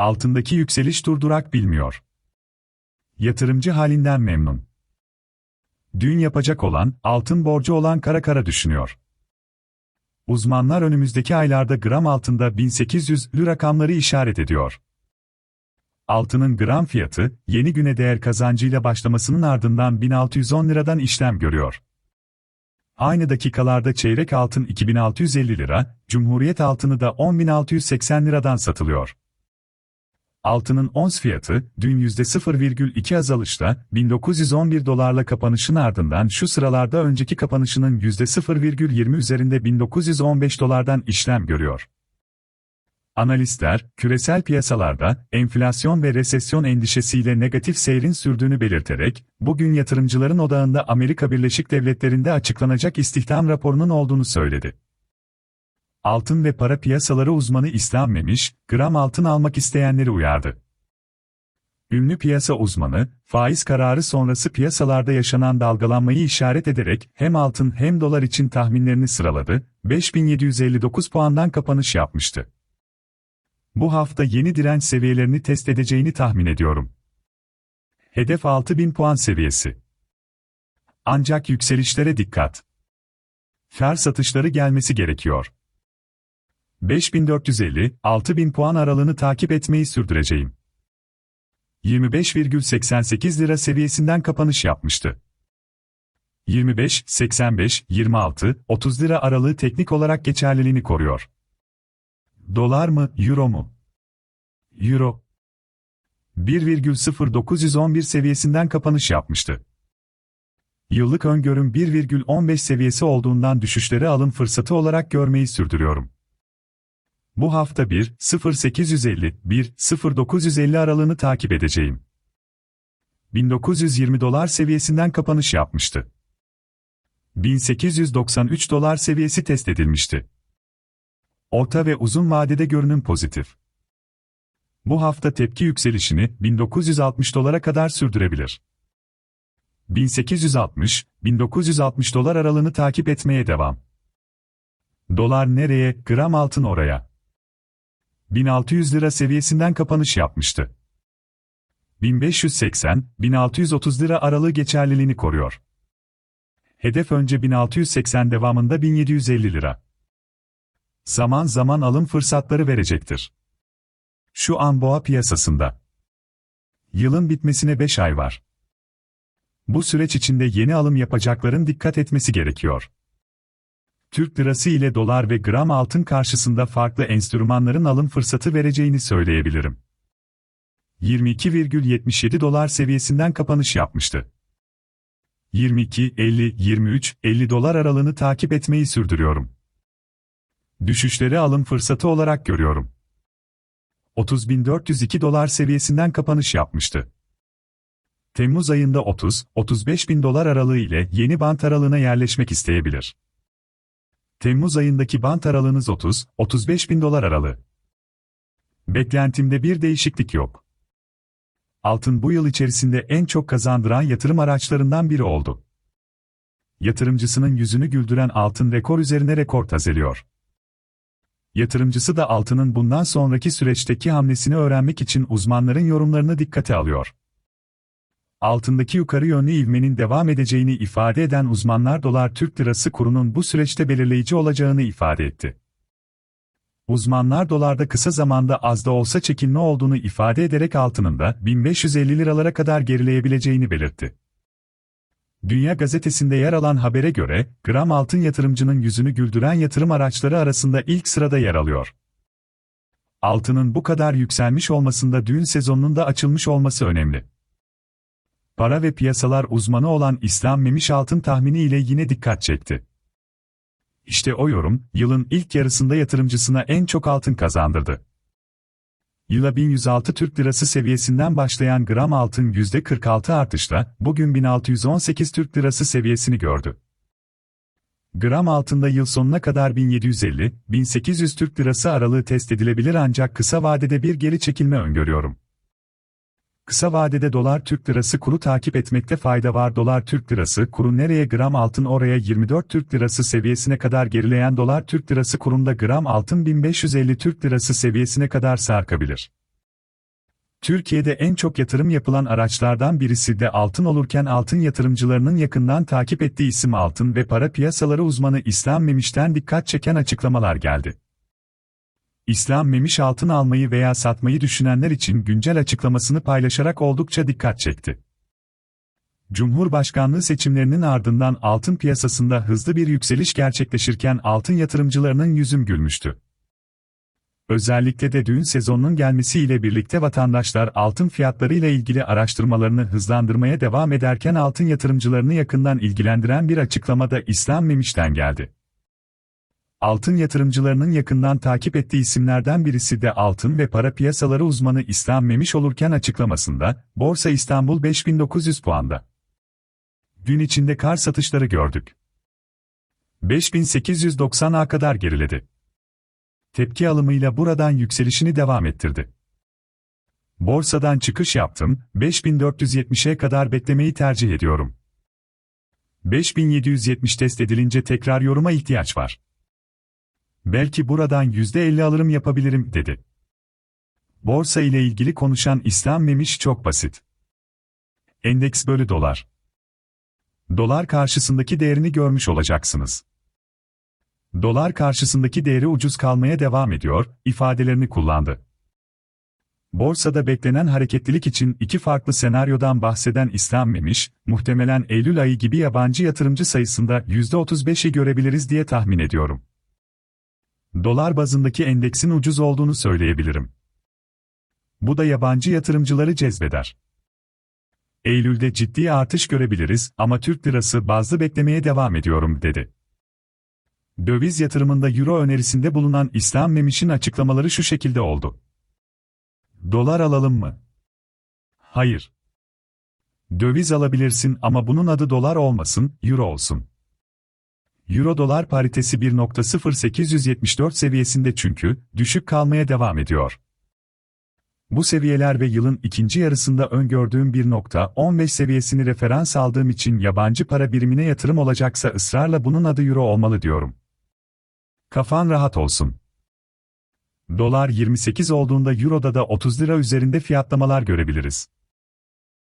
Altındaki yükseliş durdurak bilmiyor. Yatırımcı halinden memnun. Dün yapacak olan, altın borcu olan kara kara düşünüyor. Uzmanlar önümüzdeki aylarda gram altında 1800 lira rakamları işaret ediyor. Altının gram fiyatı, yeni güne değer kazancıyla başlamasının ardından 1610 liradan işlem görüyor. Aynı dakikalarda çeyrek altın 2650 lira, Cumhuriyet altını da 10.680 liradan satılıyor. Altının ons fiyatı, dün %0,2 azalışla, 1911 dolarla kapanışın ardından şu sıralarda önceki kapanışının %0,20 üzerinde 1915 dolardan işlem görüyor. Analistler, küresel piyasalarda enflasyon ve resesyon endişesiyle negatif seyrin sürdüğünü belirterek, bugün yatırımcıların odağında Amerika Birleşik Devletleri'nde açıklanacak istihdam raporunun olduğunu söyledi. Altın ve para piyasaları uzmanı İslam Memiş, gram altın almak isteyenleri uyardı. Ünlü piyasa uzmanı, faiz kararı sonrası piyasalarda yaşanan dalgalanmayı işaret ederek hem altın hem dolar için tahminlerini sıraladı, 5759 puandan kapanış yapmıştı. Bu hafta yeni direnç seviyelerini test edeceğini tahmin ediyorum. Hedef 6000 puan seviyesi. Ancak yükselişlere dikkat. Kar satışları gelmesi gerekiyor. 5450-6000 puan aralığını takip etmeyi sürdüreceğim. 25,88 lira seviyesinden kapanış yapmıştı. 25, 85, 26, 30 lira aralığı teknik olarak geçerliliğini koruyor. Dolar mı, euro mu? Euro 1,0911 seviyesinden kapanış yapmıştı. Yıllık öngörüm 1,15 seviyesi olduğundan düşüşleri alım fırsatı olarak görmeyi sürdürüyorum. Bu hafta 1, 0850, 1, 0950 aralığını takip edeceğim. 1920 dolar seviyesinden kapanış yapmıştı. 1893 dolar seviyesi test edilmişti. Orta ve uzun vadede görünüm pozitif. Bu hafta tepki yükselişini 1960 dolara kadar sürdürebilir. 1860-1960 dolar aralığını takip etmeye devam. Dolar nereye, gram altın oraya. 1600 lira seviyesinden kapanış yapmıştı. 1580-1630 lira aralığı geçerliliğini koruyor. Hedef önce 1680 devamında 1750 lira. Zaman zaman alım fırsatları verecektir. Şu an boğa piyasasında. Yılın bitmesine 5 ay var. Bu süreç içinde yeni alım yapacakların dikkat etmesi gerekiyor. Türk lirası ile dolar ve gram altın karşısında farklı enstrümanların alım fırsatı vereceğini söyleyebilirim. 22,77 dolar seviyesinden kapanış yapmıştı. 22, 50, 23, 50 dolar aralığını takip etmeyi sürdürüyorum. Düşüşleri alım fırsatı olarak görüyorum. 30.402 dolar seviyesinden kapanış yapmıştı. Temmuz ayında 30-35 bin dolar aralığı ile yeni bant aralığına yerleşmek isteyebilir. Temmuz ayındaki bant aralığınız 30-35 bin dolar aralığı. Beklentimde bir değişiklik yok. Altın bu yıl içerisinde en çok kazandıran yatırım araçlarından biri oldu. Yatırımcısının yüzünü güldüren altın rekor üzerine rekor tazeliyor. Yatırımcısı da altının bundan sonraki süreçteki hamlesini öğrenmek için uzmanların yorumlarını dikkate alıyor. Altındaki yukarı yönlü ivmenin devam edeceğini ifade eden uzmanlar dolar Türk lirası kurunun bu süreçte belirleyici olacağını ifade etti. Uzmanlar dolarda kısa zamanda az da olsa çekilme olduğunu ifade ederek altının da 1550 liralara kadar gerileyebileceğini belirtti. Dünya Gazetesi'nde yer alan habere göre, gram altın yatırımcının yüzünü güldüren yatırım araçları arasında ilk sırada yer alıyor. Altının bu kadar yükselmiş olmasında düğün sezonunun da açılmış olması önemli. Para ve piyasalar uzmanı olan İslam Memiş altın tahmini ile yine dikkat çekti. İşte o yorum, yılın ilk yarısında yatırımcısına en çok altın kazandırdı. Yıla 1106 Türk Lirası seviyesinden başlayan gram altın %46 artışla bugün 1618 Türk Lirası seviyesini gördü. Gram altında yıl sonuna kadar 1750-1800 Türk Lirası aralığı test edilebilir ancak kısa vadede bir geri çekilme öngörüyorum. Kısa vadede dolar Türk lirası kuru takip etmekte fayda var. Dolar Türk lirası kuru nereye gram altın oraya 24 Türk lirası seviyesine kadar gerileyen dolar Türk lirası kurunda gram altın 1550 Türk lirası seviyesine kadar sarkabilir. Türkiye'de en çok yatırım yapılan araçlardan birisi de altın olurken altın yatırımcılarının yakından takip ettiği isim altın ve para piyasaları uzmanı İslam Memiş'ten dikkat çeken açıklamalar geldi. İslam Memiş altın almayı veya satmayı düşünenler için güncel açıklamasını paylaşarak oldukça dikkat çekti. Cumhurbaşkanlığı seçimlerinin ardından altın piyasasında hızlı bir yükseliş gerçekleşirken altın yatırımcılarının yüzüm gülmüştü. Özellikle de düğün sezonunun gelmesiyle birlikte vatandaşlar altın fiyatları ile ilgili araştırmalarını hızlandırmaya devam ederken altın yatırımcılarını yakından ilgilendiren bir açıklama da İslam Memiş'ten geldi. Altın yatırımcılarının yakından takip ettiği isimlerden birisi de altın ve para piyasaları uzmanı İslam Memiş olurken açıklamasında, Borsa İstanbul 5900 puanda. Gün içinde kar satışları gördük. 5890'a kadar geriledi. Tepki alımıyla buradan yükselişini devam ettirdi. Borsadan çıkış yaptım, 5470'e kadar beklemeyi tercih ediyorum. 5770 test edilince tekrar yoruma ihtiyaç var. Belki buradan %50 alırım yapabilirim, dedi. Borsa ile ilgili konuşan İslam Memiş çok basit. Endeks bölü dolar. Dolar karşısındaki değerini görmüş olacaksınız. Dolar karşısındaki değeri ucuz kalmaya devam ediyor, ifadelerini kullandı. Borsada beklenen hareketlilik için iki farklı senaryodan bahseden İslam Memiş, muhtemelen Eylül ayı gibi yabancı yatırımcı sayısında %35'i görebiliriz diye tahmin ediyorum. Dolar bazındaki endeksin ucuz olduğunu söyleyebilirim. Bu da yabancı yatırımcıları cezbeder. Eylül'de ciddi artış görebiliriz ama Türk lirası bazlı beklemeye devam ediyorum, dedi. Döviz yatırımında euro önerisinde bulunan İslam Memiş'in açıklamaları şu şekilde oldu. Dolar alalım mı? Hayır. Döviz alabilirsin ama bunun adı dolar olmasın, euro olsun. Euro-dolar paritesi 1.0874 seviyesinde çünkü, düşük kalmaya devam ediyor. Bu seviyeler ve yılın ikinci yarısında öngördüğüm 1.15 seviyesini referans aldığım için yabancı para birimine yatırım olacaksa ısrarla bunun adı euro olmalı diyorum. Kafan rahat olsun. Dolar 28 olduğunda euroda da 30 lira üzerinde fiyatlamalar görebiliriz.